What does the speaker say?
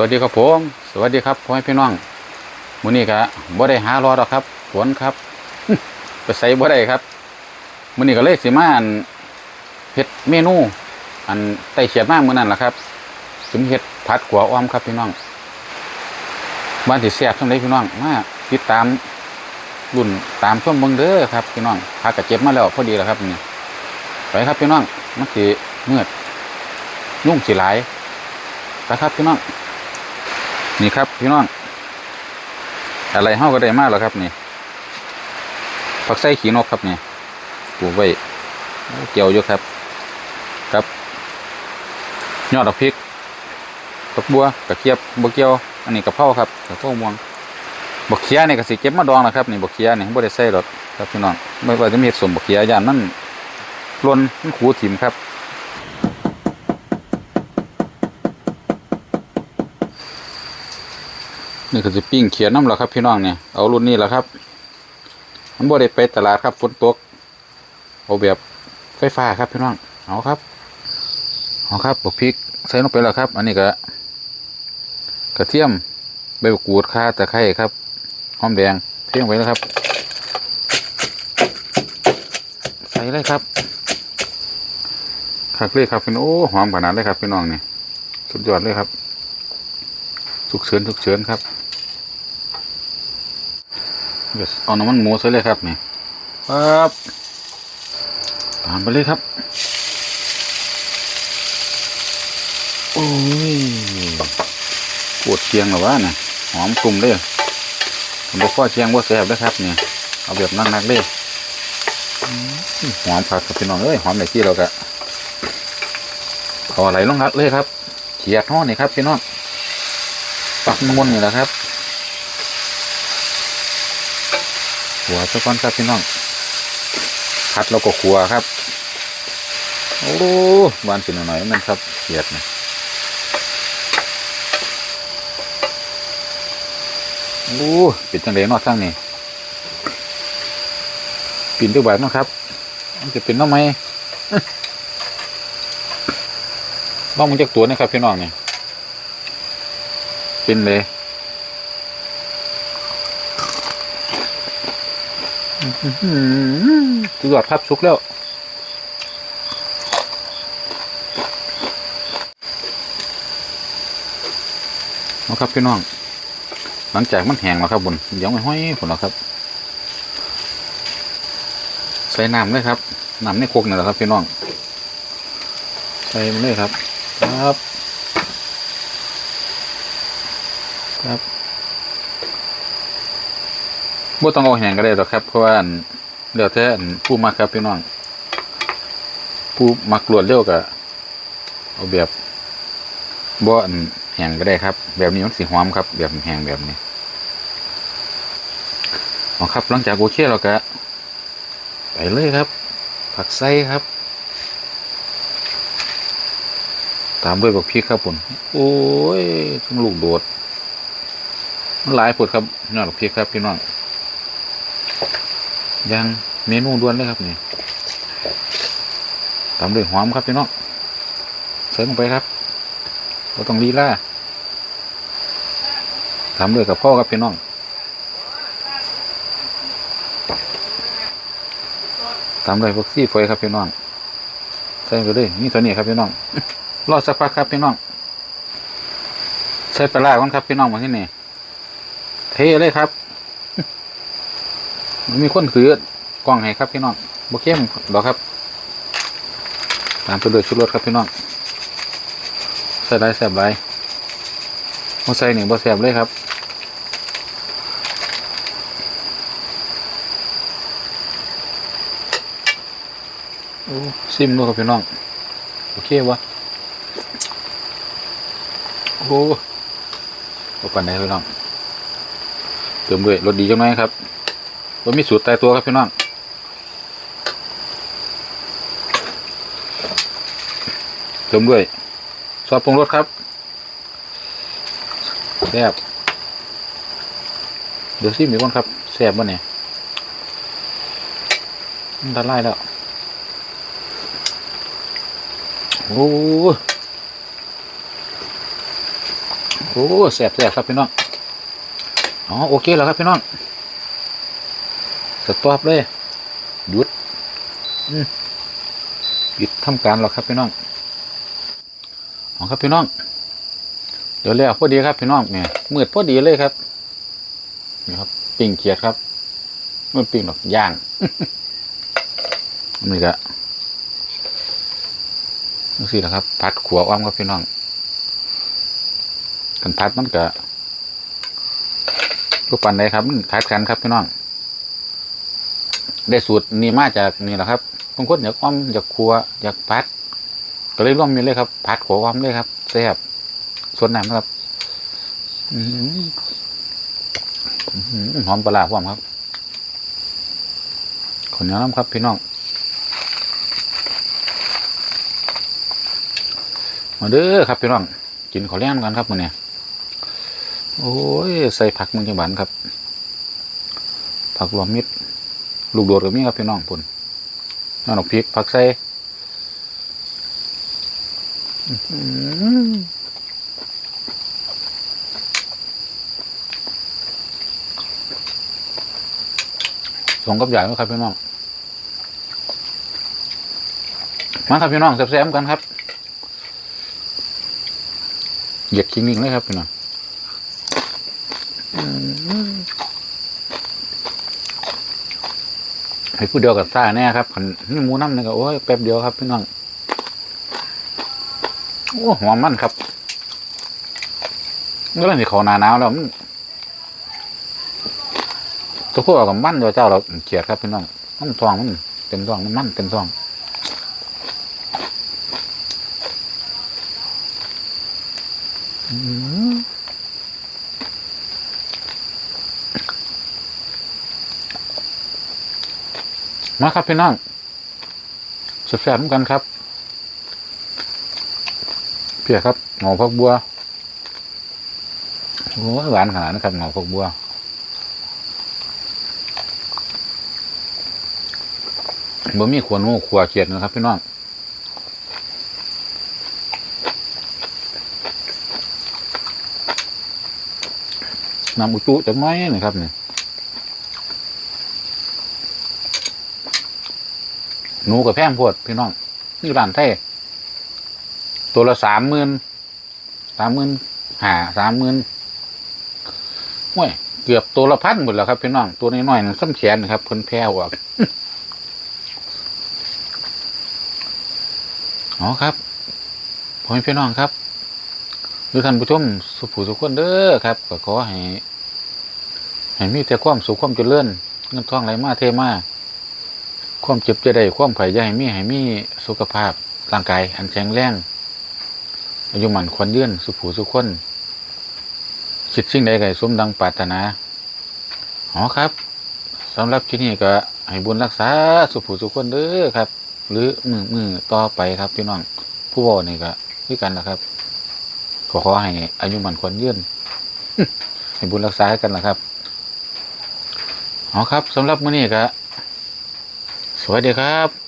สวัสดีครับผมสวัสดีครับพ่อแม่พี่น้องมื้อนี้ก็บ่ได้หารอดอกครับฝนครับไปใส่บ่ได้ครับมื้อนี้ก็เลยสิมาอันเฮ็ดเมนู อันไต้เขียดมากมื้อนั้นล่ะครับสิมเฮ็ดผัดกัวอ้อมครับพี่น้องบ้านสิแซ่บจังไดพี่น้องมาติดตามรุ่นตามชมเบิ่งเด้อครับพี่น้องผักก็เจ็บมาแล้วพอดีแล้วครับนี่ไปครับพี่น้องมันสิมืดยุ่งสิหลายไปครับพี่น้อง นี่ครับพี่น้อง อะไรเฮาก็ได้มากแล้วครับนี่ผักไส้ขีนกครับนี่ปลูกไว้เกี่ยวอยู่ครับครับ ยอดดอกพริกกับบัวกระเกียบบวเกียว อันนี้กระเพราครับกระเพราม่วงบักเขียนี่ก็สิเก็บมาดองนะครับนี่บักเขียนี่บ่ได้ใส่รถครับพี่น้องไม่ว่าจะมีเห็ดสมบักเขียย่านมันล้นมันขูถิ่มครับ นี่ก็จะปิ้งเขียนน้ำแล้วครับพี่น้องเนี่ยเอารุ่นนี้แหละครับ มันบ่ได้ไปตลาดครับฝนตกเอาแบบไฟฟ้าครับพี่น้องเอาครับเอาครับบวกพริกใส่ลงไปแล้วครับ อันนี้ก็กระเทียมใบกูดข่าตะไคร้ครับหอมแดงเที่ยงไว้แล้วครับ ใส่เลยครับคักเลยครับพี่น้องโอ้หอมขนาดเลยครับพี่น้องเนี่ยสุดยอดเลยครับฉุกเฉินฉุกเฉินครับ เดี๋ยวเอาน้ำมันหมูใส่เลยครับนี่ปั๊บตามไปเลยครับ โอ้ยปวดเชียงหรอวะเนี่ยหอมกลุ่มเลยผมบอกว่าเชียงว่าแสบเลยครับเนี่ยเอาแบบนักๆเลยอืมหอมผักกับพี่น้องเอ้ยหอมในที่เรากะเอาอะไรลงรัดเลยครับเขียดห่อนี่ครับพี่น้องปักมนนี่แหละครับ หัวเจ้าก้อนครับพี่น้องพัดแล้วก็ขัวครับ โอ้บานสิหน่อยๆมันครับเขียดนะโอ้ปิดจังเลยนอกทั้งนี่ปิ่นด้วยแบบนะครับ มันจะเป็นน้องไหมน้องมันจากตัวนะครับพี่น้องเนี่ยเป็นเลย สุดยอดครับสุกแล้วเอาครับพี่น้อง หลังจากมันแห้งแล้วครับบุญยังไม่ห้อยผลแล้วครับ ใส่น้ำเลยครับน้ำในโคกนี่แหละครับพี่น้อง ใส่มาเลยครับ ครับ ครับ บ่ต้องเอาแห้งก็ได้หรอกครับ เพราะว่าเดี๋ยวแท้อันผู้มักครับพี่น้อง ผู้มักรวดเร็วก็เอาแบบบ่อนแห้งก็ได้ครับ แบบนี้มันสีหอมครับ แบบแห้งแบบนี้เอาครับหลังจากโอเคเราก็ไปเลยครับ ผักไส้ครับ ตามด้วยบักพริกครับผมโอ้ยทั้งลูกโดดมันหลายผดครับยอดพริกครับพี่น้อง ยังเมนูด่วนเลยครับนี่ตามด้วยหอมครับพี่น้องใส่ลงไปครับเราต้องลีล่าตามด้วยกับพ่อครับพี่น้องตามด้วยบักซี่ไฟครับพี่น้องใส่ไปเลยนี่ตัวนี้ครับพี่น้องรอสักพักครับพี่น้องใส่ปลาร้าก่อนครับพี่น้องมาที่นี่เทเลยครับ มีคนถือกล้องให้ครับพี่น้องโบเข้มดอกครับ ตามตัวเลือดชุดรสครับพี่น้องใส่ได้แสบไรมาใส่หนึ่งบ่แสบเลยครับโอ้ซิมด้วยครับพี่น้อง โอเควะโอ้โอ้ปันได้พี่น้องเติมด้วยรสดีจังไหมครับ รสมีสูตรตายตัวครับพี่น้องเติมด้วยซอสปรุงรสครับแซ่บเดี๋ยวซิมีก่อนครับแซ่บบ่เนี่ยมันละลายแล้ว โอ้โอ้แสบแสบครับพี่น้อง อ๋อ โอเคแล้วครับพี่น้อง สต็อปเลยหยุดอืมหยุดทำการแล้วครับพี่น้องอ๋อครับพี่น้อง เดี๋ยวแล้วพอดีครับพี่น้องเนี่ยมืดพอดีเลยครับนี่ครับปิ้งเขียดครับไม่ปิ้งหรอกย่างนี่ก็นี่สิแหละครับพัดขัวอ้อมครับพี่น้องกันพัดมันก็รูปปันใดครับมันพัดกันครับพี่น้อง ได้สูตรนี้มาจากนี่แหละครับบางคนอยากอ้อมอยากครัวอยากพัด ก็เลยร่วมมีเลยครับพัดขัวอ้อมเลยครับแซ่บส่วนน้ำครับหอมปลาร้าพร้อมครับขนเนียวน้ำครับ พี่น้องมาเด้อครับพี่น้องกินขอแล่นกันครับมื้อนี้โอ้ย ใส่ผักมึงจังหวานครับ ผักรวมมิตร ลูกโดดกับมีครับพี่น้องปุ่นน้ำดอกพริกผักใส่สองกับใหญ่ไหมครับพี่น้อง มาครับพี่น้องแซ่บๆกันครับเหยียดคิงนิ่งเลยครับพี่น้องอืม ให้ผู้เดียวกับซ่าแน่ครับขันนี่หมูน้ำนี่ก็โอ้ยแป๊บเดียวครับพี่น้องโอ้หอมมันครับก็เลยที่เขาหนาหนาวแล้วมันตัวพวกกับมันตัวเจ้าเราเกลียดครับพี่น้องมันทองมันเต็มทองมันมันเต็มทองม มาครับพี่น้องสแซ่บๆเหมือนกันครับ เพียครับหงอพักบัวโอ้หวานขนาดนะครับหงอพักบัวบ่มีขวานงูขวาเขียดนะครับ พี่น้องน้ำอุจุจากหน้อยนี่ครับเนี่ย หนูกับแพงโพดพี่น้องนี่ร้านไทยตัวละสามหมื่นสามหมื่นหาสามหมื่นห่วยเกือบตัวละพันหมดแล้วครับพี่น้องตัวน้อยๆนั่นส้มแขนนะครับเพิ่นแพ้ออกอ๋อครับพ่อแม่พี่น้องครับดูท่านผู้ชมสุภูสุขคนเด้อครับก็ขอให้ให้มีแต่ความสุขความเจริญเงินทองไหลมาเทมา ความเจ็บจะได้ความไผ่จะให้มีให้มีสุขภาพร่างกายอันแข็งแรงอายุหมันควรยื่นสุขผูสุขคนคิดสิ่งใดให้สมดังปรารถนาอ๋อครับสำหรับที่นี่ก็ให้บุญรักษาสุขผูสุขคนเด้อครับ หรือมือมือต่อไปครับพี่น้องผู้บอกนี่ก็คือกันนะครับ ขอขอให้อายุหมันควรยื่นให้บุญรักษาให้กันนะครับอ๋อครับสำหรับมื้อนี้ก็ สวัสดีครับ